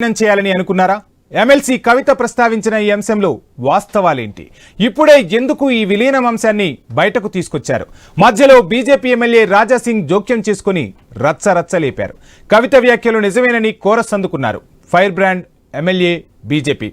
విలీనం చేయాలని అనుకున్నారా? ఎమ్మెల్సీ కవిత ప్రస్తావించిన ఈ అంశంలో వాస్తవాలేంటి? ఇప్పుడే ఎందుకు ఈ విలీనం అంశాన్ని బయటకు తీసుకొచ్చారు? మధ్యలో బీజేపీ ఎమ్మెల్యే రాజా సింగ్ జోక్యం చేసుకుని రచ్చ రచ్చ లేపారు కవిత వ్యాఖ్యలు నిజమేనని కోరస్ అందుకున్నారు fire brand MLA BJP.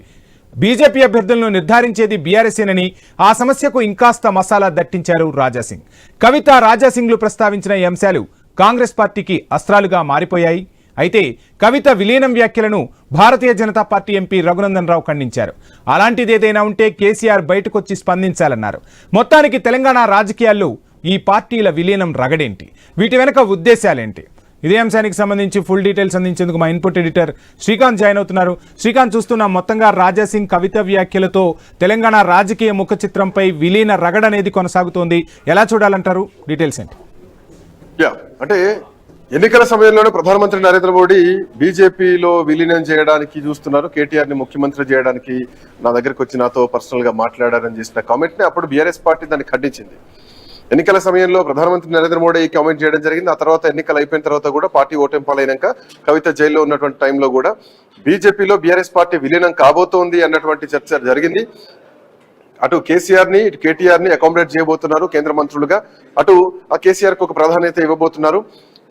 BJP అభ్యర్థులను నిర్ధారించేది బీఆర్ఎస్ఏనని ఆ సమస్యకు ఇంకాస్త మసాలా దట్టించారు రాజాసింగ్. కవిత రాజాసింగ్లు ప్రస్తావించిన ఈ అంశాలు కాంగ్రెస్ పార్టీకి అస్త్రాలుగా మారిపోయాయి. అయితే కవిత విలీనం వ్యాఖ్యలను భారతీయ జనతా పార్టీ ఎంపీ రఘునందన్ రావు ఖండించారు. అలాంటిది ఏదైనా ఉంటే కేసీఆర్ బయటకొచ్చి స్పందించాలన్నారు. మొత్తానికి తెలంగాణ రాజకీయాల్లో ఈ పార్టీల విలీనం రగడేంటి? వీటి వెనక ఉద్దేశాలేంటి? ఇదే అంశానికి సంబంధించి ఫుల్ డీటెయిల్స్ అందించేందుకు మా ఇన్పుట్ ఎడిటర్ శ్రీకాంత్ జాయిన్ అవుతున్నారు. శ్రీకాంత్ చూస్తున్న మొత్తంగా రాజాసింగ్ కవిత వ్యాఖ్యలతో తెలంగాణ రాజకీయ ముఖ చిత్రంపై విలీన రగడ అనేది కొనసాగుతోంది. ఎలా చూడాలంటారు? డీటెయిల్స్ ఏంటి? అంటే ఎన్నికల సమయంలోనే ప్రధానమంత్రి నరేంద్ర మోడీ బీజేపీలో విలీనం చేయడానికి చూస్తున్నారు. కేటీఆర్ని ముఖ్యమంత్రి చేయడానికి నా దగ్గరికి వచ్చి నాతో పర్సనల్గా మాట్లాడారని చేసిన కామెంట్ని అప్పుడు బీఆర్ఎస్ పార్టీ దాన్ని ఖండించింది. ఎన్నికల సమయంలో ప్రధానమంత్రి నరేంద్ర మోడీ ఈ కామెంట్ చేయడం జరిగింది. ఆ తర్వాత ఎన్నికలు అయిపోయిన తర్వాత కూడా పార్టీ ఓటెంపాలైనాక కవిత జైల్లో ఉన్నటువంటి టైంలో కూడా బీజేపీలో బీఆర్ఎస్ పార్టీ విలీనం కాబోతోంది అన్నటువంటి చర్చ జరిగింది. అటు కేసీఆర్ని ఇటు కేటీఆర్ని అకామిడేట్ చేయబోతున్నారు కేంద్ర మంత్రులుగా. అటు ఆ కేసీఆర్కు ఒక ప్రాధాన్యత ఇవ్వబోతున్నారు.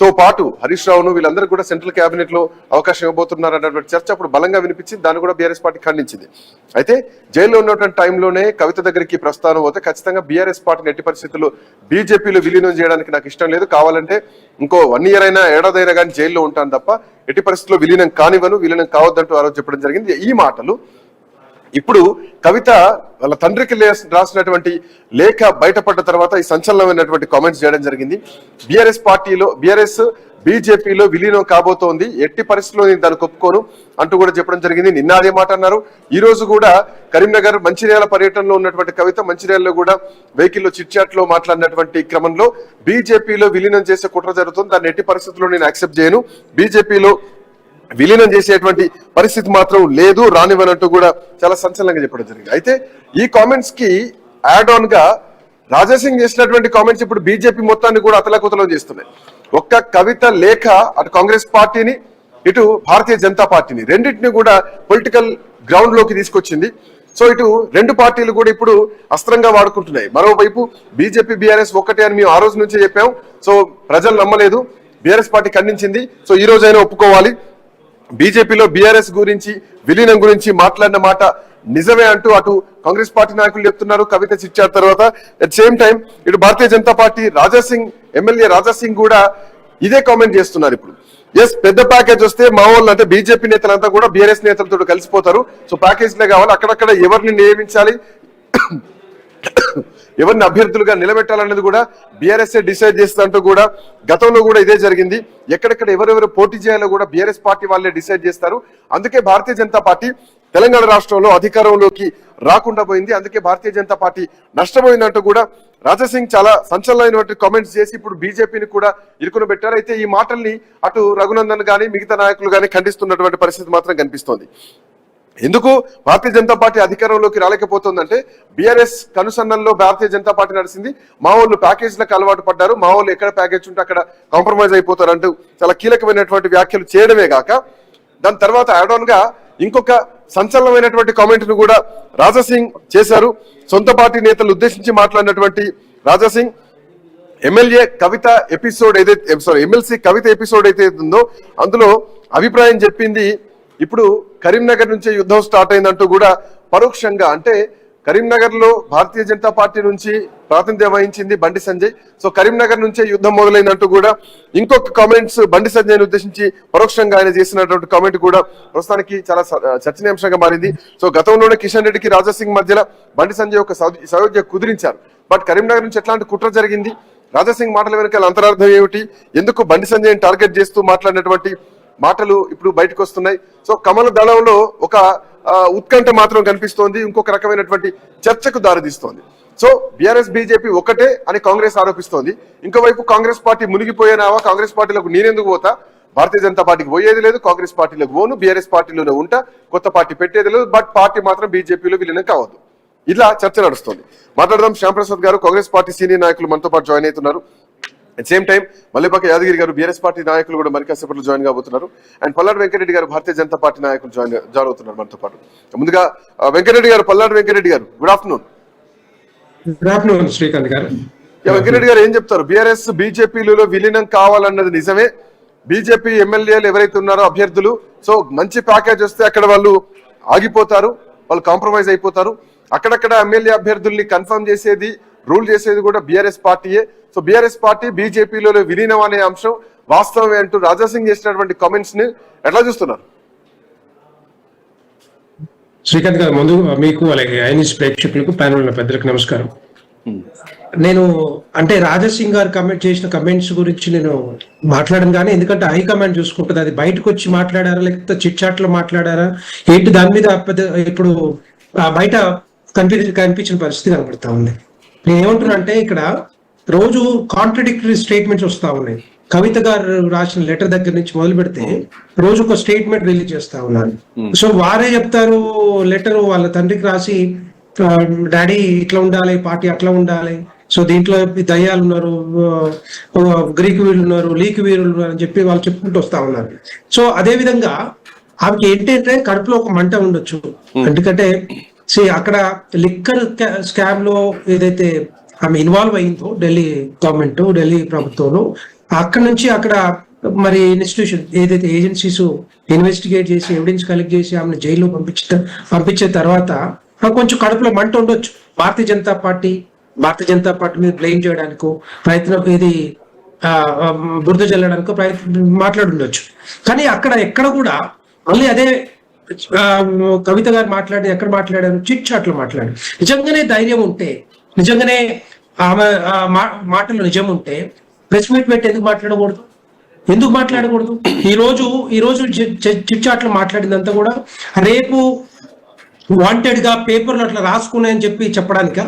తో పాటు హరీష్ రావును వీళ్ళందరూ కూడా సెంట్రల్ కేబినెట్లో అవకాశం ఇవ్వబోతున్నారు అన్నటువంటి చర్చ అప్పుడు బలంగా వినిపించింది దాన్ని కూడా బీఆర్ఎస్ పార్టీ ఖండించింది. అయితే జైల్లో ఉన్నటువంటి టైంలోనే కవిత దగ్గరికి ప్రస్థానం పోతే ఖచ్చితంగా బీఆర్ఎస్ పార్టీని ఎట్టి పరిస్థితుల్లో బీజేపీలో విలీనం చేయడానికి నాకు ఇష్టం లేదు. కావాలంటే ఇంకో వన్ ఇయర్ అయినా ఏడాదైనా కానీ జైల్లో ఉంటాను తప్ప ఎట్టి పరిస్థితుల్లో విలీనం కానివ్వను విలీనం కావద్దంటూ ఆ రోజు చెప్పడం జరిగింది. ఈ మాటలు ఇప్పుడు కవిత వాళ్ళ తండ్రికి రాసినటువంటి లేఖ బయటపడ్డ తర్వాత ఈ సంచలనమైనటువంటి కామెంట్స్ చేయడం జరిగింది. బీఆర్ఎస్ పార్టీలో బీఆర్ఎస్ బీజేపీలో విలీనం కాబోతోంది. ఎట్టి పరిస్థితుల్లో నేను దాన్ని ఒప్పుకోను అంటూ కూడా చెప్పడం జరిగింది. నిన్న అదే మాట అన్నారు. ఈ రోజు కూడా కరీంనగర్ మంచిర్యాల పర్యటనలో ఉన్నటువంటి కవిత మంచిర్యాలలో కూడా వెహికల్లో చిట్చాట్లో మాట్లాడినటువంటి క్రమంలో బీజేపీలో విలీనం చేసే కుట్ర జరుగుతుంది. దాన్ని ఎట్టి పరిస్థితుల్లో నేను యాక్సెప్ట్ చేయను. బీజేపీలో విలీనం చేసేటువంటి పరిస్థితి మాత్రం లేదు రానివ్వనట్టు కూడా చాలా సంచలనంగా చెప్పడం జరిగింది. అయితే ఈ కామెంట్స్కి యాడ్ ఆన్గా రాజాసింగ్ చేసినటువంటి కామెంట్స్ ఇప్పుడు బీజేపీ మొత్తాన్ని కూడా అతలకుతలం చేస్తున్నాయి. ఒక్క కవిత లేఖ అటు కాంగ్రెస్ పార్టీని ఇటు భారతీయ జనతా పార్టీని రెండింటిని కూడా పొలిటికల్ గ్రౌండ్లోకి తీసుకొచ్చింది. సో ఇటు రెండు పార్టీలు కూడా ఇప్పుడు అస్త్రంగా వాడుకుంటున్నాయి. మరోవైపు బీజేపీ బీఆర్ఎస్ ఒక్కటే అని మేము ఆ రోజు నుంచే చెప్పాం. సో ప్రజలు నమ్మలేదు. బీఆర్ఎస్ పార్టీ ఖండించింది. సో ఈ రోజైనా ఒప్పుకోవాలి. బీజేపీలో బీఆర్ఎస్ గురించి విలీనం గురించి మాట్లాడిన మాట నిజమే అంటూ అటు కాంగ్రెస్ పార్టీ నాయకులు చెప్తున్నారు కవిత చిచ్చారు తర్వాత. అట్ సేమ్ టైం ఇటు భారతీయ జనతా పార్టీ రాజాసింగ్ ఎమ్మెల్యే రాజాసింగ్ కూడా ఇదే కామెంట్ చేస్తున్నారు ఇప్పుడు. ఎస్ పెద్ద ప్యాకేజ్ వస్తే మా వాళ్ళు అంటే బీజేపీ నేతలంతా కూడా బీఆర్ఎస్ నేతలతో కలిసిపోతారు. సో ప్యాకేజ్లే కావాలి. అక్కడక్కడ ఎవరిని నియమించాలి? ఎవరిని అభ్యర్థులుగా నిలబెట్టాలన్నది కూడా బీఆర్ఎస్ డిసైడ్ చేస్తుందంటూ కూడా గతంలో కూడా ఇదే జరిగింది. ఎక్కడెక్కడ ఎవరెవరు పోటీ చేయాలో కూడా బీఆర్ఎస్ పార్టీ వాళ్ళే డిసైడ్ చేస్తారు. అందుకే భారతీయ జనతా పార్టీ తెలంగాణ రాష్ట్రంలో అధికారంలోకి రాకుండా పోయింది. అందుకే భారతీయ జనతా పార్టీ నష్టపోయిందంటూ కూడా రాజాసింగ్ చాలా సంచలనమైనటువంటి కామెంట్స్ చేసి ఇప్పుడు బీజేపీని కూడా ఇరుకున పెట్టారు. అయితే ఈ మాటల్ని అటు రఘునందన్ గాని మిగతా నాయకులు గాని ఖండిస్తున్నటువంటి పరిస్థితి మాత్రం కనిపిస్తోంది. ఎందుకు భారతీయ జనతా పార్టీ అధికారంలోకి రాలేకపోతుందంటే బీఆర్ఎస్ కనుసన్నల్లో భారతీయ జనతా పార్టీ నడిచింది. మా వాళ్ళు ప్యాకేజీలకు అలవాటు పడ్డారు. మా వాళ్ళు ఎక్కడ ప్యాకేజ్ ఉంటే అక్కడ కాంప్రమైజ్ అయిపోతారు అంటూ చాలా కీలకమైనటువంటి వ్యాఖ్యలు చేయడమే గాక దాని తర్వాత యాడ్గా ఇంకొక సంచలనమైనటువంటి కామెంట్ను కూడా రాజాసింగ్ చేశారు. సొంత పార్టీ నేతలు ఉద్దేశించి మాట్లాడినటువంటి రాజాసింగ్ ఎమ్మెల్యే కవిత ఎపిసోడ్ ఏదైతే సారీ ఎమ్మెల్సీ కవిత ఎపిసోడ్ అయితే ఉందో అందులో అభిప్రాయం చెప్పింది ఇప్పుడు కరీంనగర్ నుంచే యుద్ధం స్టార్ట్ అయిందంటూ కూడా పరోక్షంగా అంటే కరీంనగర్లో భారతీయ జనతా పార్టీ నుంచి ప్రాతినిధ్యం వహించింది బండి సంజయ్. సో కరీంనగర్ నుంచే యుద్ధం మొదలైందంటూ కూడా ఇంకొక కామెంట్స్ బండి సంజయ్ ఉద్దేశించి పరోక్షంగా ఆయన చేసినటువంటి కామెంట్ కూడా ప్రస్తుతానికి చాలా చర్చనీయాంశంగా మారింది. సో గతంలోనే కిషన్ రెడ్డికి రాజాసింగ్ మధ్యలో బండి సంజయ్ ఒక సయోధ్య కుదిరించారు. బట్ కరీంనగర్ నుంచి ఎట్లాంటి కుట్ర జరిగింది? రాజాసింగ్ మాటల వెనకాల అంతరార్థం ఏమిటి? ఎందుకు బండి సంజయ్ టార్గెట్ చేస్తూ మాట్లాడినటువంటి మాటలు ఇప్పుడు బయటకు వస్తున్నాయి. సో కమల దళంలో ఒక ఉత్కంఠ మాత్రం కనిపిస్తోంది. ఇంకొక రకమైనటువంటి చర్చకు దారితీస్తోంది. సో బీఆర్ఎస్ బీజేపీ ఒకటే అని కాంగ్రెస్ ఆరోపిస్తోంది. ఇంకోవైపు కాంగ్రెస్ పార్టీ మునిగిపోయినావా? కాంగ్రెస్ పార్టీలకు నేనెందుకు పోతా? భారతీయ జనతా పార్టీకి పోయేది లేదు. కాంగ్రెస్ పార్టీలకు పోను. బీఆర్ఎస్ పార్టీలోనే ఉంటా. కొత్త పార్టీ పెట్టేది లేదు. బట్ పార్టీ మాత్రం బీజేపీలో విలీనం కావద్దు. ఇలా చర్చ నడుస్తుంది. మాట్లాడదాం. శ్యాంప్రసాద్ గారు కాంగ్రెస్ పార్టీ సీనియర్ నాయకులు మనతో పాటు జాయిన్ అవుతున్నారు. అట్ సేమ్ టైం మల్లిపక్క యాదగిరి గారు బీఆర్ఎస్ పార్టీ నాయకులు కూడా మరి కాసేపట్లో జాయిన్ కాబోతున్నారు. అండ్ పల్లాడి వెంకరెడ్డి గారు భారతీయ జనతా పార్టీ నాయకులు జాయిన్ జాయిన్ అవుతున్నారు మనతో పాటు. ముందుగా ఆ, Venkat Reddy garu Palladi Venkareddy garu good afternoon good afternoon Srikanth garu. Yeah, Venkareddy గారు ఏం చెప్తారు? బీఆర్ఎస్ బీజేపీలలో విలీనం కావాలన్నది నిజమే. బీజేపీ ఎమ్మెల్యేలు ఎవరైతే ఉన్నారో అభ్యర్థులు సో మంచి ప్యాకేజ్ వస్తే అక్కడ వాళ్ళు ఆగిపోతారు వాళ్ళు కాంప్రమైజ్ అయిపోతారు. అక్కడక్కడ ఎమ్మెల్యే అభ్యర్థుల్ని కన్ఫర్మ్ చేసేది రూల్ చేసేది కూడా బీఆర్ఎస్ పార్టీయే. సో బీఆర్ఎస్ పార్టీ బీజేపీలో విలీనం అనే అంశం వాస్తవమే అంటూ రాజాసింగ్ చేసినటువంటి కామెంట్స్ని ఎట్లా చూస్తున్నారు? శ్రీకాంత్ గారు ముందు మీకు అలాగే ఐనిస్ ప్రేక్షకులకు ప్యానల్ పెద్దలకు నమస్కారం. నేను అంటే రాజాసింగ్ గారు కమెంట్ చేసిన కమెంట్స్ గురించి నేను మాట్లాడను కానీ ఎందుకంటే హై కమాండ్ చూసుకుంటుంది. అది బయటకు వచ్చి మాట్లాడారా లేకపోతే చిట్ చాట్లో మాట్లాడారా? ఏంటి దాని మీద పెద్ద ఇప్పుడు బయట కనిపి కనిపించిన పరిస్థితి కనబడతా ఉంది. నేను ఏమంటున్నా అంటే ఇక్కడ రోజు కాంట్రడిక్టరీ స్టేట్మెంట్స్ వస్తా ఉన్నాయి. కవిత గారు రాసిన లెటర్ దగ్గర నుంచి మొదలు పెడితే రోజు ఒక స్టేట్మెంట్ రిలీజ్ చేస్తా ఉన్నారు. సో వారే చెప్తారు లెటర్ వాళ్ళ తండ్రికి రాసి డాడీ ఇట్లా ఉండాలి పార్టీ అట్లా ఉండాలి. సో దీంట్లో దయ్యాలు ఉన్నారు గ్రీకు వీరులు ఉన్నారు లీక్ వీరులు ఉన్నారు అని చెప్పి వాళ్ళు చెప్పుకుంటూ వస్తా ఉన్నారు. సో అదే విధంగా ఆమెకి ఏంటంటే కడుపులో ఒక మంట ఉండొచ్చు. ఎందుకంటే సి అక్కడ లిక్కర్ స్కామ్లో ఏదైతే ఆమె ఇన్వాల్వ్ అయ్యిందో ఢిల్లీ గవర్నమెంట్ ఢిల్లీ ప్రభుత్వంలో. అక్కడ నుంచి అక్కడ మరి ఇన్స్టిట్యూషన్ ఏదైతే ఏజెన్సీస్ ఇన్వెస్టిగేట్ చేసి ఎవిడెన్స్ కలెక్ట్ చేసి ఆమెను జైల్లో పంపించిన పంపించిన తర్వాత కొంచెం కడుపులో మంట ఉండొచ్చు. భారతీయ జనతా పార్టీ భారతీయ జనతా పార్టీ మీద బ్లేమ్ చేయడానికో ప్రయత్నం ఇది బురద జల్లడానికో ప్రయత్నం మాట్లాడుండొచ్చు. కానీ అక్కడ ఎక్కడ కూడా మళ్ళీ అదే కవిత గారు మాట్లాడి ఎక్కడ మాట్లాడారు చిట్ చాట్లు మాట్లాడారు. నిజంగానే ధైర్యం ఉంటే నిజంగానే ఆమె మాటలు నిజం ఉంటే ప్రెస్ మీట్ పెట్టి ఎందుకు మాట్లాడకూడదు? ఎందుకు మాట్లాడకూడదు? ఈ రోజు ఈ రోజు చి- చి- చిట్ చాట్లు మాట్లాడిందంతా కూడా రేపు వాంటెడ్గా పేపర్లు అట్లా రాసుకున్నాయని చెప్పి చెప్పడానిక?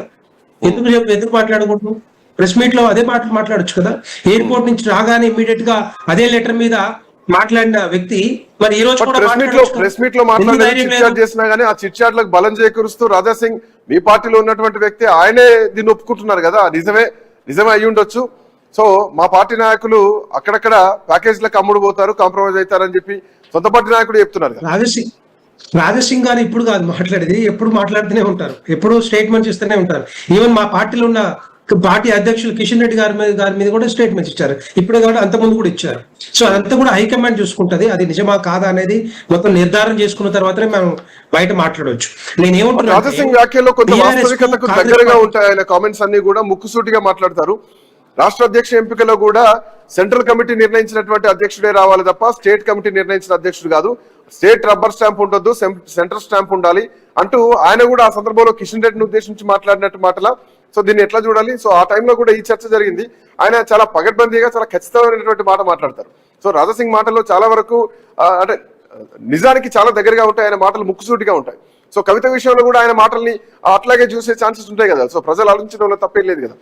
ఎందుకు చెప్పి ఎందుకు మాట్లాడకూడదు? ప్రెస్ మీట్లో అదే మాట మాట్లాడొచ్చు కదా? ఎయిర్పోర్ట్ నుంచి రాగానే ఇమీడియట్గా అదే లెటర్ మీద మాట్లాడిన వ్యక్తి మరి ఈ రోజు కూడా ప్రెస్ మీట్లో? ప్రెస్ మీట్లో ఎందుకు మాట్లాడే ధైర్యం చిట్ లేదు? చాట్ చేసినా గానీ ఆ చిట్ చాట్లకు బలం చేకూరుస్తూ రాజా సింగ్ మీ పార్టీలో ఉన్నటువంటి వ్యక్తి ఆయనే దీన్ని ఒప్పుకుంటున్నారు కదా నిజమే నిజమే అయ్యి ఉండొచ్చు. సో మా పార్టీ నాయకులు అక్కడక్కడ ప్యాకేజీలకు అమ్ముడు పోతారు కాంప్రమైజ్ అవుతారని చెప్పి సొంత పార్టీ నాయకుడు చెప్తున్నారు కదా. రాజసింగ్ గారు ఇప్పుడు కాదు మాట్లాడేది ఎప్పుడు మాట్లాడుతూనే ఉంటారు ఎప్పుడు స్టేట్మెంట్స్ ఇస్తూనే ఉంటారు. ఈవెన్ మా పార్టీలో ఉన్న పార్టీ అధ్యక్షులు కిషన్ రెడ్డి గారి మీద గారి మీద కూడా స్టేట్మెంట్స్ ఇచ్చారు. ఇప్పుడే కాబట్టి అంత ముందు కూడా ఇచ్చారు. సో అదంతా కూడా హైకమాండ్ చూసుకుంటది. అది నిజమా కాదా అనేది మొత్తం నిర్ధారణ చేసుకున్న తర్వాతనే మనం బయట మాట్లాడవచ్చు. నేను కొంత వాస్తవికతకు దగ్గరగా ఉంటాయి ఆయన కామెంట్స్ అన్ని కూడా ముక్కుసూటిగా మాట్లాడతారు. రాష్ట్ర అధ్యక్ష ఎంపికలో కూడా సెంట్రల్ కమిటీ నిర్ణయించినటువంటి అధ్యక్షుడే రావాలి తప్ప స్టేట్ కమిటీ నిర్ణయించిన అధ్యక్షుడు కాదు. స్టేట్ రబ్బర్ స్టాంప్ ఉండొద్దు సెంట్రల్ స్టాంప్ ఉండాలి అంటూ ఆయన కూడా ఆ సందర్భంలో కిషన్ రెడ్డిని ఉద్దేశించి మాట్లాడినట్టు మాటల. సో దీన్ని ఎట్లా చూడాలి? సో ఆ టైంలో కూడా ఈ చర్చ జరిగింది. ఆయన చాలా పగడ్బందీగా చాలా ఖచ్చితమైనటువంటి మాట మాట్లాడతారు. సో రాజాసింగ్ మాటల్లో చాలా వరకు అంటే నిజానికి చాలా దగ్గరగా ఉంటాయి. ఆయన మాటలు ముక్కుసూటిగా ఉంటాయి. సో కవిత విషయంలో కూడా ఆయన మాటల్ని అట్లాగే చూసే ఛాన్సెస్ ఉంటాయి కదా. సో ప్రజలు ఆలోచించడంలో తప్పేం లేదు కదా.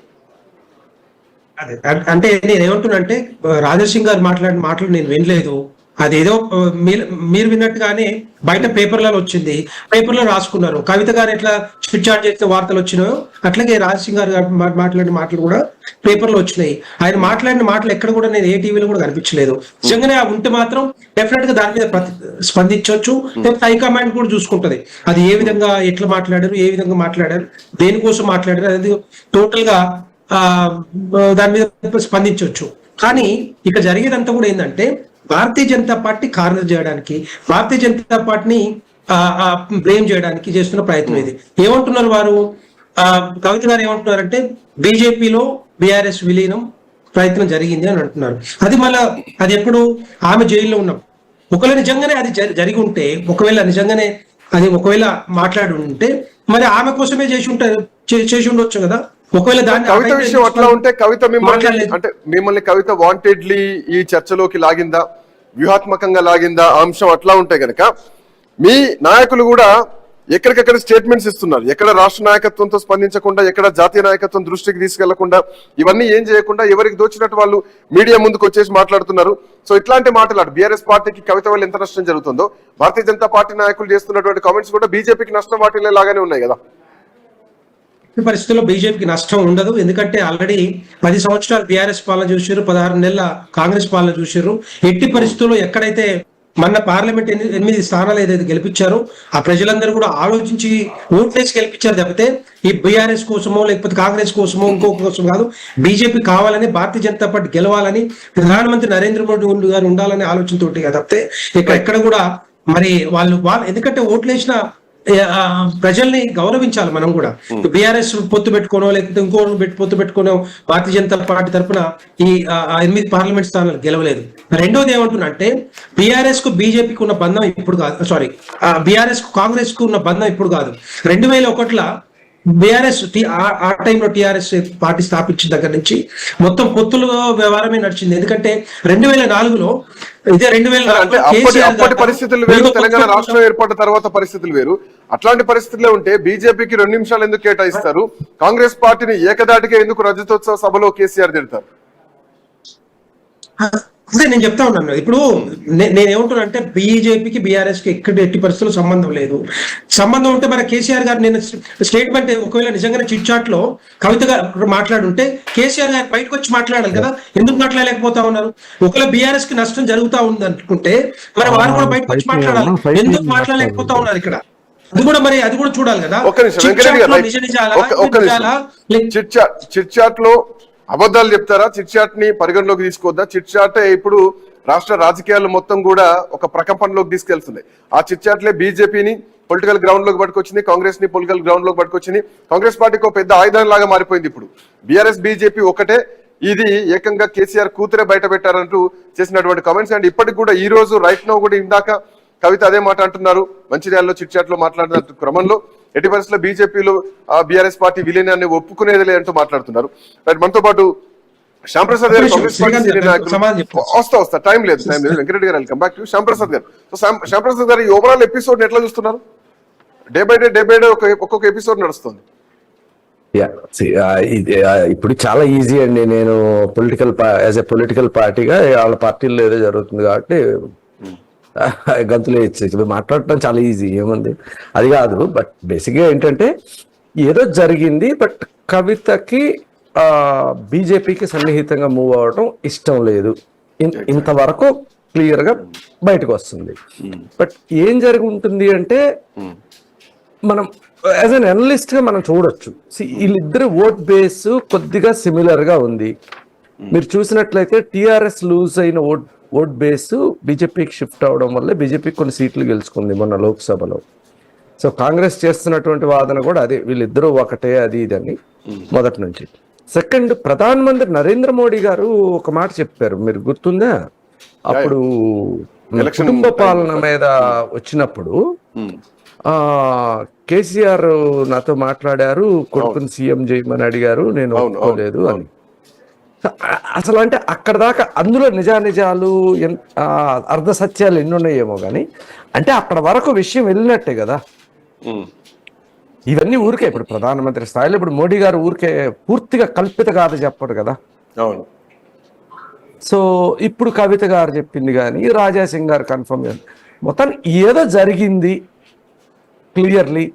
అదే. అంటే నేను ఏమంటున్నా అంటే రాజసింగ్ గారు మాట్లాడిన మాటలు నేను వినలేదు. అదేదో మీరు మీరు విన్నట్టుగానే బయట పేపర్లలో వచ్చింది. పేపర్లో రాసుకున్నారు. కవిత గారు ఎట్లా స్విచ్ చాట్ చేస్తే వార్తలు వచ్చినాయో అట్లాగే రాజసింగ్ గారు గారు మాట్లాడిన మాటలు కూడా పేపర్లో వచ్చినాయి. ఆయన మాట్లాడిన మాటలు ఎక్కడ కూడా నేను ఏ టీవీలో కూడా కనిపించలేదు. నిజంగానే ఆ ఉంటే మాత్రం డెఫినెట్గా దాని మీద స్పందించవచ్చు. లేకపోతే హైకమాండ్ కూడా చూసుకుంటది. అది ఏ విధంగా ఎట్లా మాట్లాడారు ఏ విధంగా మాట్లాడారు దేనికోసం మాట్లాడారు అనేది టోటల్గా దాని మీద స్పందించవచ్చు. కానీ ఇక్కడ జరిగేదంతా కూడా ఏంటంటే భారతీయ జనతా పార్టీ కార్నర్ చేయడానికి భారతీయ జనతా పార్టీని బ్లేమ్ చేయడానికి చేస్తున్న ప్రయత్నం ఇది. ఏమంటున్నారు వారు? ఆ కవిత గారు ఏమంటున్నారంటే బీజేపీలో బీఆర్ఎస్ విలీనం ప్రయత్నం జరిగింది అని అంటున్నారు. అది మళ్ళా అది ఎప్పుడు ఆమె జైల్లో ఉన్నప్పుడు. ఒకవేళ నిజంగానే అది జరి- జరిగి ఉంటే ఒకవేళ నిజంగానే అది ఒకవేళ మాట్లాడి ఉంటే మరి ఆమె కోసమే చేసి ఉంటారు చే- చేసి ఉండొచ్చు కదా? ఒకవేళ కవిత విషయం అట్లా ఉంటే కవిత మిమ్మల్ని. అంటే మిమ్మల్ని కవిత వాంటెడ్లీ ఈ చర్చలోకి లాగిందా? వ్యూహాత్మకంగా లాగిందా? అంశం అట్లా ఉంటే గనక మీ నాయకులు కూడా ఎక్కడికక్కడ స్టేట్మెంట్స్ ఇస్తున్నారు. ఎక్కడ రాష్ట్ర నాయకత్వంతో స్పందించకుండా ఎక్కడ జాతీయ నాయకత్వం దృష్టికి తీసుకెళ్ళకుండా ఇవన్నీ ఏం చేయకుండా ఎవరికి దోచినట్టు వాళ్ళు మీడియా ముందుకు వచ్చేసి మాట్లాడుతున్నారు. సో ఇట్లాంటి మాటలు అటు బీఆర్ఎస్ పార్టీకి కవిత వల్ల ఎంత నష్టం జరుగుతుందో భారతీయ జనతా పార్టీ నాయకులు చేస్తున్నటువంటి కామెంట్స్ కూడా బీజేపీకి నష్టం వాటిల్లే లాగానే ఉన్నాయి కదా. ఎట్టి పరిస్థితుల్లో బీజేపీకి నష్టం ఉండదు. ఎందుకంటే ఆల్రెడీ పది సంవత్సరాలు బీఆర్ఎస్ పాలన చూసారు పదహారు నెలల కాంగ్రెస్ పాలన చూసారు ఎట్టి పరిస్థితుల్లో ఎక్కడైతే మన పార్లమెంట్ ఎనిమిది స్థానాలు ఏదైతే గెలిపించారో ఆ ప్రజలందరూ కూడా ఆలోచించి ఓట్లేసి గెలిపించారు తప్పితే ఈ బీఆర్ఎస్ కోసమో లేకపోతే కాంగ్రెస్ కోసమో ఇంకో కోసం కాదు బీజేపీ కావాలని భారతీయ జనతా పార్టీ గెలవాలని ప్రధానమంత్రి నరేంద్ర మోడీ గారు ఉండాలనే ఆలోచనతోటి కదా తప్పితే ఇక్కడ ఎక్కడ కూడా మరి వాళ్ళు వాళ్ళు ఎందుకంటే ఓట్లేసిన ప్రజల్ని గౌరవించాలి మనం కూడా. బీఆర్ఎస్ పొత్తు పెట్టుకోనో లేకపోతే ఇంకో పెట్టి- పొత్తు పెట్టుకోనో భారతీయ జనతా పార్టీ తరఫున ఈ ఎనిమిది పార్లమెంట్ స్థానాలు గెలవలేదు. రెండోది ఏమంటున్నా అంటే బీఆర్ఎస్కు బీజేపీకి ఉన్న బంధం ఇప్పుడు కాదు సారీ బీఆర్ఎస్కు కాంగ్రెస్కు ఉన్న బంధం ఇప్పుడు కాదు. రెండు వేల ఒకటిలో బీఆర్ఎస్ ఆ టైంలో టిఆర్ఎస్ పార్టీ స్థాపించిన దగ్గర నుంచి మొత్తం పొత్తుల వ్యవహారమే నడిచింది. ఎందుకంటే రెండు వేల నాలుగులో ఇదే రెండు వేల అప్పటి పరిస్థితులు వేరు తెలంగాణ రాష్ట్రం ఏర్పడిన తర్వాత పరిస్థితులు వేరు. అట్లాంటి పరిస్థితుల్లో ఉంటే బీజేపీకి రెండు నిమిషాలు ఎందుకు కేటాయిస్తారు? కాంగ్రెస్ పార్టీని ఏకదాటిగా ఎందుకు రజతోత్సవ సభలో కేసీఆర్ తిడతారు? అదే నేను చెప్తా ఉన్నాను. ఇప్పుడు నేను ఏమంటున్నా అంటే బీజేపీకి బీఆర్ఎస్కి ఎక్కడ ఎట్టి పరిస్థితుల్లో సంబంధం లేదు. సంబంధం ఉంటే మన కేసీఆర్ గారు నేను స్టేట్మెంట్ ఒకవేళ నిజంగానే చిట్ చాట్లో కవిత గారు మాట్లాడుంటే కేసీఆర్ గారు బయటకు వచ్చి మాట్లాడాలి కదా. ఎందుకు మాట్లాడలేకపోతా ఉన్నారు? ఒకవేళ బీఆర్ఎస్కి నష్టం జరుగుతా ఉంది అనుకుంటే మరి వారు కూడా బయటకు వచ్చి మాట్లాడాలి. ఎందుకు మాట్లాడలేకపోతా ఉన్నారు ఇక్కడ? అది కూడా మరి అది కూడా చూడాలి కదా. ఒక్క నిమిషం చిట్ వెంకటరెడ్డి చాట్ గారు లో అబద్ధాలు చెప్తారా? చిట్ చాట్ని పరిగణలోకి తీసుకోవద్దా? చిట్ ఇప్పుడు రాష్ట్ర రాజకీయాలు మొత్తం కూడా ఒక ప్రకంపనలోకి తీసుకెళ్తుంది. ఆ చిట్ చాట్లే బీజేపీని పొలిటికల్ గ్రౌండ్లోకి పట్టుకొచ్చింది కాంగ్రెస్ని పొలిటికల్ గ్రౌండ్లోకి పట్టుకొచ్చింది. కాంగ్రెస్ పార్టీకి ఒక పెద్ద ఆయుధం లాగా మారిపోయింది ఇప్పుడు. బీఆర్ఎస్ బీజేపీ ఒకటే. ఇది ఏకంగా కేసీఆర్ కూతురే బయట పెట్టారంటూ చేసినటువంటి కామెంట్స్ అండ్ ఇప్పటికి కూడా ఈ రోజు రైట్ నో కూడా ఇందాక కవిత అదే మాట అంటున్నారు. మంచిర్యాలలో చిట్ చాట్లో మాట్లాడిన క్రమంలో. ఎట్టి పరిస్థితుల్లో బీజేపీలో బీఆర్ఎస్ పార్టీ విలీనాన్ని ఒప్పుకునేదిలే అంటూ మాట్లాడుతున్నారు. రైట్ మనతో పాటు శ్యాంప్రసాద్ గారు కాంగ్రెస్ పార్టీ నాయకులు. వస్తా వస్తా టైం లేదు టైం లేదు. వెంకరెడ్డి గారు వెల్కమ్ బ్యాక్ టు శ్యాంప్రసాద్ గారు. సో శ్యాంప్రసాద్ గారు ఈ ఓవరాల్ ఎపిసోడ్ ఎట్లా చూస్తున్నారు? Day by day day by day ఒక ఒక్కొక్క ఎపిసోడ్ నడుస్తుంది. యా ఇప్పుడు చాలా ఈజీ అండి. నేను పొలిటికల్ యాజ్ ఎ పొలిటికల్ పార్టీగా వాళ్ళ పార్టీలో ఏదో జరుగుతుంది కాబట్టి గంతులు ఇచ్చి మాట్లాడటం చాలా ఈజీ ఏముంది? అది కాదు. బట్ బేసిక్గా ఏంటంటే ఏదో జరిగింది బట్ కవితకి బీజేపీకి సన్నిహితంగా మూవ్ అవ్వడం ఇష్టం లేదు. ఇంతవరకు క్లియర్గా బయటకు వస్తుంది. బట్ ఏం జరిగి ఉంటుంది అంటే మనం యాజ్ అన్ అనలిస్ట్గా మనం చూడొచ్చు. See, వీళ్ళిద్దరు ఓట్ బేస్ కొద్దిగా సిమిలర్గా ఉంది మీరు చూసినట్లయితే టిఆర్ఎస్ లూజ్ అయిన ఓట్ ఓట్ బేస్ బీజేపీకి షిఫ్ట్ అవడం వల్ల బీజేపీ కొన్ని సీట్లు గెలుచుకుంది మొన్న లోక్సభలో. సో కాంగ్రెస్ చేస్తున్నటువంటి వాదన కూడా అదే వీళ్ళిద్దరూ ఒకటే అది ఇది అని మొదటి నుంచి. సెకండ్ ప్రధానమంత్రి నరేంద్ర మోడీ గారు ఒక మాట చెప్పారు. మీరు గుర్తుందా? అప్పుడు కుటుంబ. పాలన మీద వచ్చినప్పుడు ఆ కేసీఆర్ నాతో మాట్లాడారు. కొడుకుని సీఎం చేయమని అడిగారు. నేను ఒప్పుకోలేదు అని. అసలు అంటే అక్కడ దాకా అందులో నిజానిజాలు అర్ధ సత్యాలు ఎన్ని ఉన్నాయేమో కానీ అంటే అక్కడ వరకు విషయం వెళ్ళినట్టే కదా. ఇవన్నీ ఊరికే ఇప్పుడు ప్రధానమంత్రి స్థాయిలో ఇప్పుడు మోడీ గారు ఊరికే పూర్తిగా కల్పిత కాదు చెప్పడు కదా. అవును. సో ఇప్పుడు కవిత గారు చెప్పింది కానీ రాజా సింగ్ గారు కన్ఫర్మ్ మొత్తానికి ఏదో జరిగింది క్లియర్లీ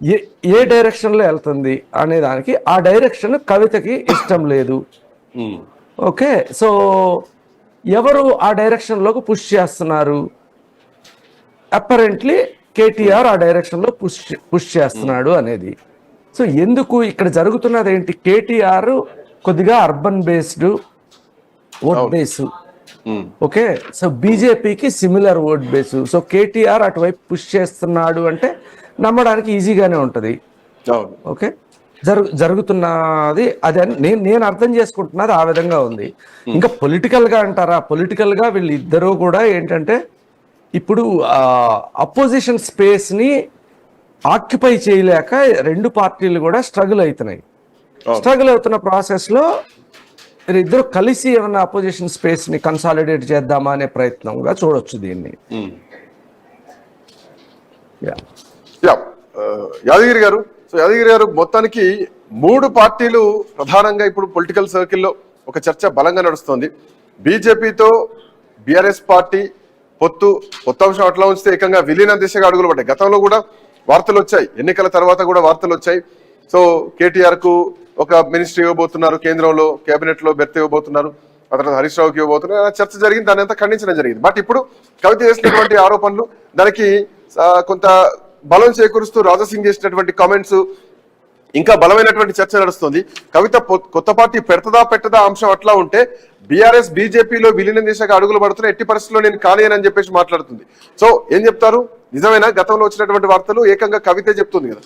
ఏ ఏ డైరెక్షన్లో వెళ్తుంది అనే దానికి ఆ డైరెక్షన్ కవితకి ఇష్టం లేదు. ఓకే సో ఎవరు ఆ డైరెక్షన్లోకి పుష్ చేస్తున్నారు? అపరెంట్లీ కేటీఆర్ ఆ డైరెక్షన్లో పుష్ పుష్ చేస్తున్నాడు అనేది. సో ఎందుకు ఇక్కడ జరుగుతున్నది ఏంటి? కేటీఆర్ కొద్దిగా urban based vote base okay so బీజేపీకి similar vote base so KTR అటువైపు పుష్ చేస్తున్నాడు అంటే నమ్మడానికి ఈజీగానే ఉంటుంది. ఓకే జరుగు జరుగుతున్నది అది అని నేను నేను అర్థం చేసుకుంటున్నది ఆ విధంగా ఉంది. ఇంకా పొలిటికల్గా అంటారా? పొలిటికల్గా వీళ్ళు ఇద్దరు కూడా ఏంటంటే ఇప్పుడు అపోజిషన్ స్పేస్ని ఆక్యుపై చేయలేక రెండు పార్టీలు కూడా స్ట్రగుల్ అవుతున్నాయి. స్ట్రగుల్ అవుతున్న ప్రాసెస్లో ఇద్దరు కలిసి ఏమైనా అపోజిషన్ స్పేస్ని కన్సాలిడేట్ చేద్దామా అనే ప్రయత్నంగా చూడొచ్చు దీన్ని. యాదగిరి గారు? సో యాదగిరి గారు మొత్తానికి మూడు పార్టీలు ప్రధానంగా ఇప్పుడు పొలిటికల్ సర్కిల్లో ఒక చర్చ బలంగా నడుస్తోంది. బీజేపీతో బీఆర్ఎస్ పార్టీ పొత్తు కొత్త అంశం అట్లా ఉంచితే ఏకంగా విలీన దిశగా అడుగులు పడ్డాయి. గతంలో కూడా వార్తలు వచ్చాయి. ఎన్నికల తర్వాత కూడా వార్తలు వచ్చాయి. సో కేటీఆర్కు ఒక మినిస్ట్రీ ఇవ్వబోతున్నారు కేంద్రంలో కేబినెట్లో బెర్త్ ఇవ్వబోతున్నారు. ఆ తర్వాత హరీష్ రావుకి ఇవ్వబోతున్నారు. చర్చ జరిగింది దాని అంతా ఖండించడం జరిగింది. బట్ ఇప్పుడు కవిత చేసినటువంటి ఆరోపణలు దానికి కొంత బలం చేకూరుస్తూ రాజాసింగ్ చేసినటువంటి కామెంట్స్ ఇంకా బలమైనటువంటి చర్చ నడుస్తుంది. కవిత కొత్త పార్టీ పెడతదా పెట్టదా అంశం అట్లా ఉంటే బీఆర్ఎస్ బీజేపీలో విలీనం దిశగా అడుగులు పడుతున్న ఎట్టి పరిస్థితుల్లో నేను కాలేనని చెప్పేసి మాట్లాడుతుంది. సో ఏం చెప్తారు? నిజమైన? గతంలో వచ్చినటువంటి వార్తలు ఏకంగా కవితే చెప్తుంది కదా.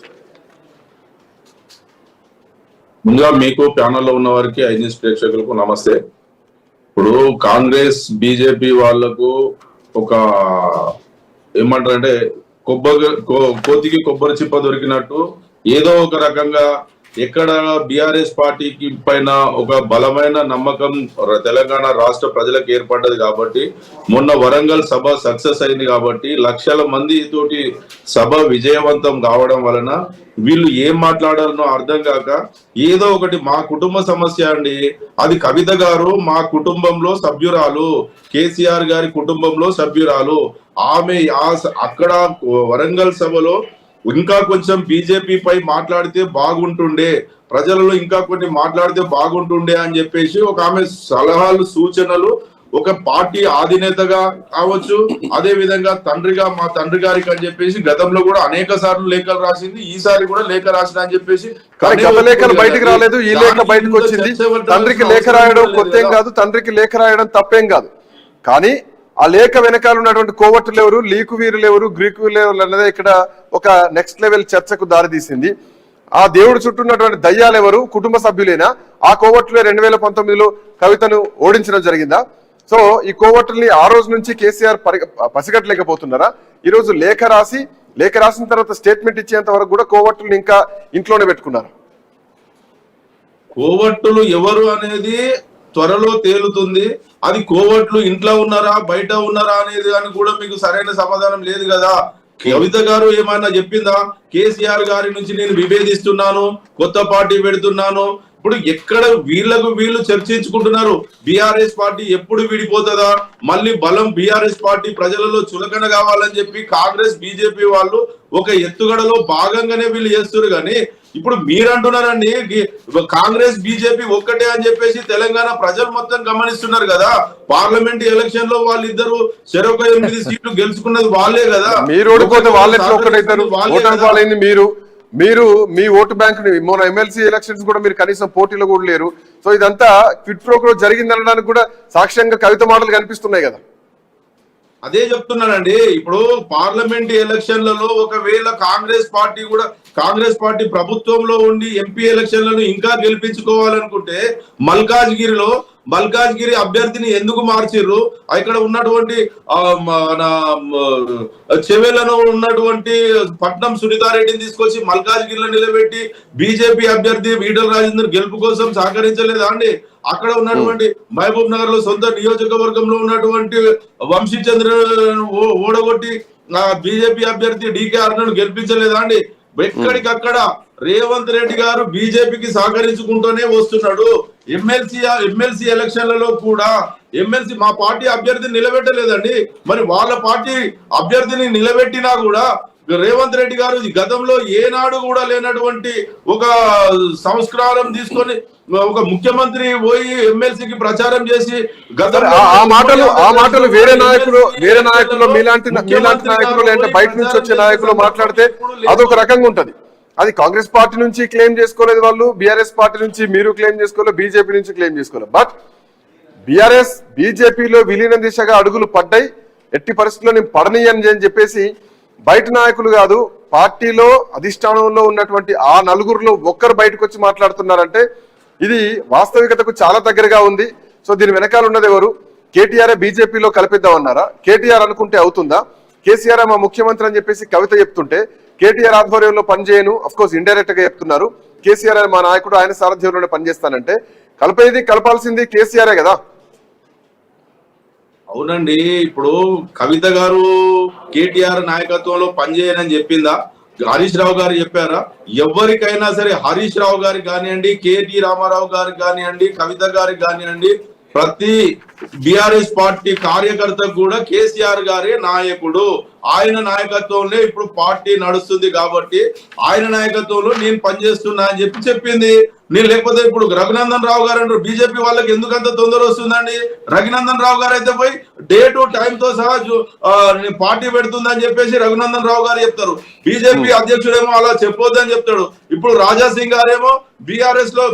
ముందుగా మీకు ప్యానల్లో ఉన్న వారికి ఐ ప్రేక్షకులకు నమస్తే. ఇప్పుడు కాంగ్రెస్ బీజేపీ వాళ్ళకు ఒక ఏమంటారంటే కొబ్బరి కోతికి కొబ్బరి చిప్ప దొరికినట్టు ఏదో ఒక రకంగా ఎక్కడ బీఆర్ఎస్ పార్టీకి పైన ఒక బలమైన నమ్మకం తెలంగాణ రాష్ట్ర ప్రజలకు ఏర్పడ్డది కాబట్టి మొన్న వరంగల్ సభ సక్సెస్ అయింది కాబట్టి లక్షల మంది తోటి సభ విజయవంతం కావడం వలన వీళ్ళు ఏం మాట్లాడాలనో అర్థం కాక ఏదో ఒకటి మా కుటుంబ సమస్య అండి. అది కవిత గారు మా కుటుంబంలో సభ్యురాలు కేసీఆర్ గారి కుటుంబంలో సభ్యురాలు. ఆమె ఆ స- అక్కడ వరంగల్ సభలో ఇంకా కొంచెం బీజేపీ పై మాట్లాడితే బాగుంటుండే ప్రజలలో ఇంకా కొన్ని మాట్లాడితే బాగుంటుండే అని చెప్పేసి ఒక ఆమె సలహాలు సూచనలు ఒక పార్టీ అధినేతగా కావచ్చు అదే విధంగా తండ్రిగా మా తండ్రి గారికి అని చెప్పేసి గతంలో కూడా అనేక సార్లు లేఖలు రాసింది ఈసారి కూడా లేఖ రాసిన అని చెప్పేసి గత లేఖలు బయటికి రాలేదు ఈ లేఖ బయటకు వచ్చింది. తండ్రికి లేఖ రాయడం కొత్త. కాదు తండ్రికి లేఖ రాయడం తప్పేం కాదు. కానీ ఆ లేఖ వెనకాల ఉన్నటువంటి కోవట్టులు ఎవరు లీకు వీరులు ఎవరు గ్రీకు వీరులు ఎవరు అన్నదే ఇక్కడ ఒక నెక్స్ట్ లెవెల్ చర్చకు దారితీసింది. ఆ దేవుడు చుట్టూ ఉన్నటువంటి దయ్యాలు ఎవరు కుటుంబ సభ్యులేనా? ఆ కోవట్లే రెండు వేల పంతొమ్మిదిలో కవితను ఓడించడం జరిగిందా? సో ఈ కోవట్టుల్ని ఆ రోజు నుంచి కేసీఆర్ పసిగట్టలేకపోతున్నారా? ఈరోజు లేఖ రాసి లేఖ రాసిన తర్వాత స్టేట్మెంట్ ఇచ్చేంత వరకు కూడా కోవట్టుల్ని ఇంకా ఇంట్లోనే పెట్టుకున్నారు? కోవట్టులు ఎవరు అనేది త్వరలో తేలుతుంది. అది కోవట్లు ఇంట్లో ఉన్నారా బయట ఉన్నారా అనేది అని కూడా మీకు సరైన సమాధానం లేదు కదా. కవిత గారు ఏమైనా చెప్పిందా? కేసీఆర్ గారి నుంచి నేను విభేదిస్తున్నాను కొత్త పార్టీ పెడుతున్నాను. ఇప్పుడు ఎక్కడ వీళ్ళకు వీళ్ళు చర్చించుకుంటున్నారు? బీఆర్ఎస్ పార్టీ ఎప్పుడు విడిపోతుందా? మళ్ళీ బలం బీఆర్ఎస్ పార్టీ ప్రజలలో చులకన కావాలని చెప్పి కాంగ్రెస్ బీజేపీ వాళ్ళు ఒక ఎత్తుగడలో భాగంగానే వీళ్ళు చేస్తున్నారు. కానీ ఇప్పుడు మీరు అంటున్నారండి కాంగ్రెస్ బీజేపీ ఒక్కటే అని చెప్పేసి తెలంగాణ ప్రజలు మొత్తం గమనిస్తున్నారు కదా. పార్లమెంట్ ఎలక్షన్లో వాళ్ళిద్దరు చెరొక ఎనిమిది సీట్లు గెలుచుకున్నది వాళ్ళే కదా. మీరు ఓడిపోతే వాళ్ళు ఒక్కటైతారు. వాళ్ళైంది మీరు. మీరు మీ ఓటు బ్యాంక్ని మొన్న ఎమ్మెల్సీ ఎలక్షన్స్ కూడా మీరు కనీసం పోటీలో కూడా లేరు. సో ఇదంతా క్విట్ ప్రోగ్రో జరిగింది అనడానికి కూడా సాక్ష్యంగా కవిత మాటలు కనిపిస్తున్నాయి కదా. అదే చెప్తున్నానండి ఇప్పుడు పార్లమెంట్ ఎలక్షన్లలో ఒకవేళ కాంగ్రెస్ పార్టీ కూడా కాంగ్రెస్ పార్టీ ప్రభుత్వంలో ఉండి ఎంపీ ఎలక్షన్లను ఇంకా గెలిపించుకోవాలనుకుంటే మల్కాజ్గిరిలో మల్కాజ్గిరి అభ్యర్థిని ఎందుకు మార్చిర్రు? ఇక్కడ ఉన్నటువంటి మన చెవెలను ఉన్నటువంటి పట్నం సునీతారెడ్డిని తీసుకొచ్చి మల్కాజ్గిరిలో నిలబెట్టి బీజేపీ అభ్యర్థి ఈటల రాజేందర్ గెలుపు కోసం సహకరించలేదా అండి? అక్కడ ఉన్నటువంటి మహబూబ్ నగర్లో సొంత నియోజకవర్గంలో ఉన్నటువంటి వంశీచంద్ర ఓడగొట్టి బీజేపీ అభ్యర్థి డికే అర్ణను గెలిపించలేదా అండి? ఎక్కడికక్కడ రేవంత్ రెడ్డి గారు బీజేపీకి సహకరించుకుంటూనే వస్తున్నాడు. ఎమ్మెల్సీ ఎమ్మెల్సీ ఎలక్షన్లలో కూడా ఎమ్మెల్సీ మా పార్టీ అభ్యర్థిని నిలబెట్టలేదండి. మరి వాళ్ళ పార్టీ అభ్యర్థిని నిలబెట్టినా కూడా రేవంత్ రెడ్డి గారు ఈ గతంలో ఏనాడు కూడా లేనటువంటి ఒక సంస్కారం తీసుకొని ఒక ముఖ్యమంత్రి పోయి ఎమ్మెల్సీకి ప్రచారం చేసి గతంలో ఆ- ఆ మాటలు ఆ మాటలు వేరే నాయకులు వేరే నాయకులు మీలాంటి మీలాంటి నాయకులు లేదంటే బయట నుంచి వచ్చే నాయకులు మాట్లాడితే అదొక రకంగా ఉంటది. అది కాంగ్రెస్ పార్టీ నుంచి క్లెయిమ్ చేసుకోలేదు వాళ్ళు బీఆర్ఎస్ పార్టీ నుంచి మీరు క్లెయిమ్ చేసుకోలేదు బీజేపీ నుంచి క్లెయిమ్ చేసుకోలేదు. బట్ బీఆర్ఎస్ బీజేపీలో విలీనం దిశగా అడుగులు పడ్డాయి. ఎట్టి పరిస్థితుల్లో నేను పడనీయని అని చెప్పేసి బయట నాయకులు కాదు పార్టీలో అధిష్టానంలో ఉన్నటువంటి ఆ నలుగురిలో ఒక్కరు బయటకు వచ్చి మాట్లాడుతున్నారంటే ఇది వాస్తవికతకు చాలా దగ్గరగా ఉంది. సో దీని వెనకాల ఉన్నది ఎవరు? కేటీఆర్ బీజేపీలో కల్పిద్దామన్నారా? కేటీఆర్ అనుకుంటే అవుతుందా? కేసీఆర్ మా ముఖ్యమంత్రి అని చెప్పేసి కవిత చెప్తుంటే కేటీఆర్ ఆధ్వర్యంలో పనిచేయను. అఫ్ కోర్స్ ఇండైరెక్ట్గా చెప్తున్నారు. కేసీఆర్ మా నాయకుడు ఆయన సారథ్యంలోనే పనిచేస్తానంటే కలిపేది కలపాల్సింది కేసీఆరే కదా. అవునండి ఇప్పుడు కవిత గారు కేటీఆర్ నాయకత్వంలో పనిచేయనని చెప్పిందా? హరీష్ రావు గారు చెప్పారా? ఎవరికైనా సరే హరీష్ రావు గారికి కానివ్వండి కేటీ రామారావు గారికి కానివ్వండి కవిత గారికి కానివ్వండి ప్రతి బిఆర్ఎస్ పార్టీ కార్యకర్తకు కూడా కేసీఆర్ గారే నాయకుడు. ఆయన నాయకత్వంలో ఇప్పుడు పార్టీ నడుస్తుంది కాబట్టి ఆయన నాయకత్వంలో నేను పనిచేస్తున్నా అని చెప్పి చెప్పింది. నేను లేకపోతే ఇప్పుడు రఘునందన్ రావు గారు అంటారు బీజేపీ వాళ్ళకి ఎందుకంత తొందర వస్తుందండి? రఘునందన్ రావు గారు అయితే పోయి డే టు టైం తో సహా పార్టీ పెడుతుందని చెప్పేసి రఘునందన్ రావు గారు చెప్తారు. బీజేపీ అధ్యక్షుడేమో అలా చెప్పొద్దని చెప్తాడు. ఇప్పుడు రాజా సింగ్ గారేమో బీఆర్ఎస్లో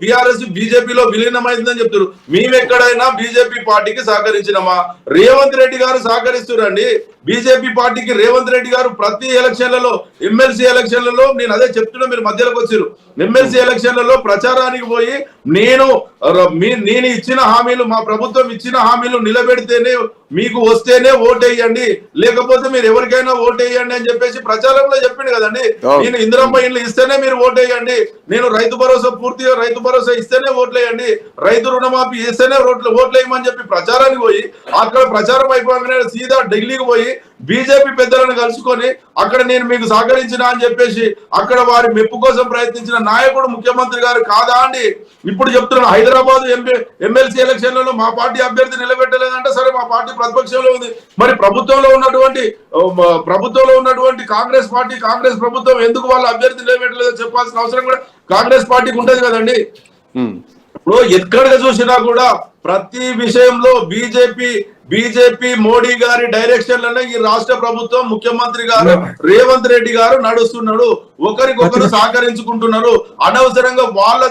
బీఆర్ఎస్ బీజేపీలో విలీనమైందని చెప్తారు. మేము ఎక్కడైనా బీజేపీ పార్టీకి సహకరించినమా? రేవంత్ రెడ్డి గారు సహకరిస్తురండి. బీజేపీ పార్టీకి రేవంత్ రెడ్డి గారు ప్రతి ఎలక్షన్లలో ఎమ్మెల్సీ ఎలక్షన్లలో నేను అదే చెప్తున్నా మీరు మధ్యలోకి వచ్చారు. ఎమ్మెల్సీ ఎలక్షన్లలో ప్రచారానికి పోయి నేను నేను ఇచ్చిన హామీలు మా ప్రభుత్వం ఇచ్చిన హామీలు నిలబెడితేనే మీకు వస్తేనే ఓటేయండి. లేకపోతే మీరు ఎవరికైనా ఓటేయండి అని చెప్పేసి ప్రచారంలో చెప్పిండు కదండి. నేను ఇందిరమ్మ ఇండ్లు ఇస్తేనే మీరు ఓటేయండి. నేను రైతు భరోసా పూర్తిగా రైతు భరోసా ఇస్తేనే ఓట్లేయండి. రైతు రుణమాఫీ ఇస్తేనే ఓట్లు ఓట్లేయమని చెప్పి ప్రచారానికి పోయి అక్కడ ప్రచారం అయిపోగానే సీదా ఢిల్లీకి పోయి బీజేపీ పెద్దలను కలుసుకొని అక్కడ నేను మీకు సహకరించిన అని చెప్పేసి అక్కడ వారి మెప్పు కోసం ప్రయత్నించిన నాయకుడు ముఖ్యమంత్రి గారు కాదా అండి? ఇప్పుడు చెప్తున్నాను హైదరాబాద్ ఎంపీ ఎమ్మెల్సీ ఎలక్షన్లలో మా పార్టీ అభ్యర్థి నిలబెట్టలేదంటే సరే మా పార్టీ ప్రతిపక్షంలో ఉంది మరి ప్రభుత్వంలో ఉన్నటువంటి ప్రభుత్వంలో ఉన్నటువంటి కాంగ్రెస్ పార్టీ కాంగ్రెస్ ప్రభుత్వం ఎందుకు వాళ్ళ అభ్యర్థి నిలబెట్టలేదో చెప్పాల్సిన అవసరం కూడా కాంగ్రెస్ పార్టీకి ఉంటది కదండి. ఇప్పుడు ఎక్కడ చూసినా కూడా ప్రతి విషయంలో బీజేపీ బీజేపీ మోడీ గారి డైరెక్షన్లోనే ఈ రాష్ట్ర ప్రభుత్వం ముఖ్యమంత్రి గారు రేవంత్ రెడ్డి గారు నడుస్తున్నాడు. ఒకరికొకరు సహకరించుకుంటున్నారు. అనవసరంగా వాళ్ళ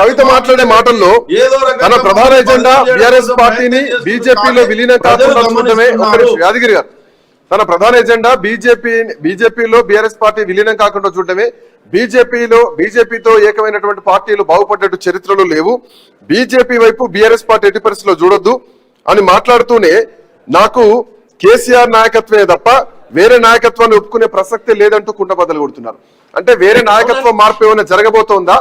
కవిత మాట్లాడే మాటల్లో ఏదో తన ప్రధాన ఎజెండా బీఆర్ఎస్ పార్టీని. బీజేపీలో విలీనం కాకుండా యాదగిరి గారు తన ప్రధాన ఎజెండా బీజేపీ బీజేపీలో బీఆర్ఎస్ పార్టీ విలీనం కాకుండా చూడటమే. బీజేపీలో బీజేపీతో ఏకమైనటువంటి పార్టీలు బాగుపడ్డట్టు చరిత్రలో లేవు. బీజేపీ వైపు బీఆర్ఎస్ పార్టీ ఎట్టి పరిస్థితిలో చూడొద్దు. అని మాట్లాడుతూనే నాకు కేసీఆర్ నాయకత్వమే తప్ప వేరే నాయకత్వాన్ని ఒప్పుకునే ప్రసక్తే లేదంటూ కుండబద్దలు కొడుతున్నారు. అంటే వేరే నాయకత్వం మార్పు ఏమైనా జరగబోతోందా?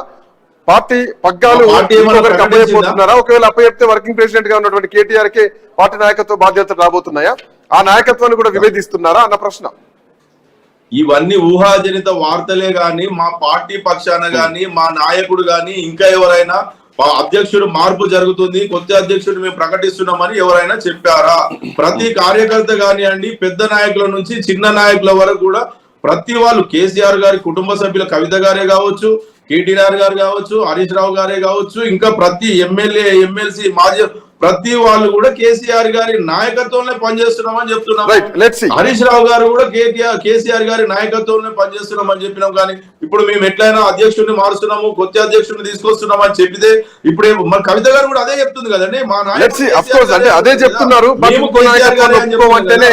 పార్టీ పగ్గాలు? అప్పచెప్పబోతున్నారా ఒకవేళ అప్పచెప్తే వర్కింగ్ ప్రెసిడెంట్గా ఉన్నటువంటి కేటీఆర్ కే పార్టీ నాయకత్వ బాధ్యతలు రాబోతున్నాయా? ఆ నాయకత్వాన్ని కూడా విభేదిస్తున్నారా అన్న ప్రశ్న. ఇవన్నీ ఊహాజనిత వార్తలే గాని మా పార్టీ పక్షాన గాని మా నాయకుడు గాని ఇంకా ఎవరైనా మా అధ్యక్షుడు మార్పు జరుగుతుంది కొత్త అధ్యక్షుడు మేము ప్రకటిస్తున్నామని ఎవరైనా చెప్పారా? ప్రతి కార్యకర్త కానివ్వండి పెద్ద నాయకుల నుంచి చిన్న నాయకుల వరకు కూడా ప్రతి వాళ్ళు కేసీఆర్ గారి కుటుంబ సభ్యుల కవిత గారే కావచ్చు కేటీఆర్ గారు కావచ్చు హరీష్ రావు గారే కావచ్చు ఇంకా ప్రతి ఎమ్మెల్యే ఎమ్మెల్సీ మాజీ ప్రతి వాళ్ళు కూడా కేసీఆర్ గారి నాయకత్వంలో పనిచేస్తున్నామని లెట్స్ హరీష్ రావు గారు కూడా కేటీఆర్ కేసీఆర్ గారి నాయకత్వంలో పనిచేస్తున్నామని చెప్పినాం కానీ ఇప్పుడు మేము ఎట్లయినా అధ్యక్షుడిని మారుస్తున్నాము కొత్త అధ్యక్షుడిని తీసుకొస్తున్నాం అని చెప్పితే ఇప్పుడు మరి కవిత గారు కూడా అదే చెప్తుంది కదండి మా నాయకుడు అంటే అదే చెప్తున్నారు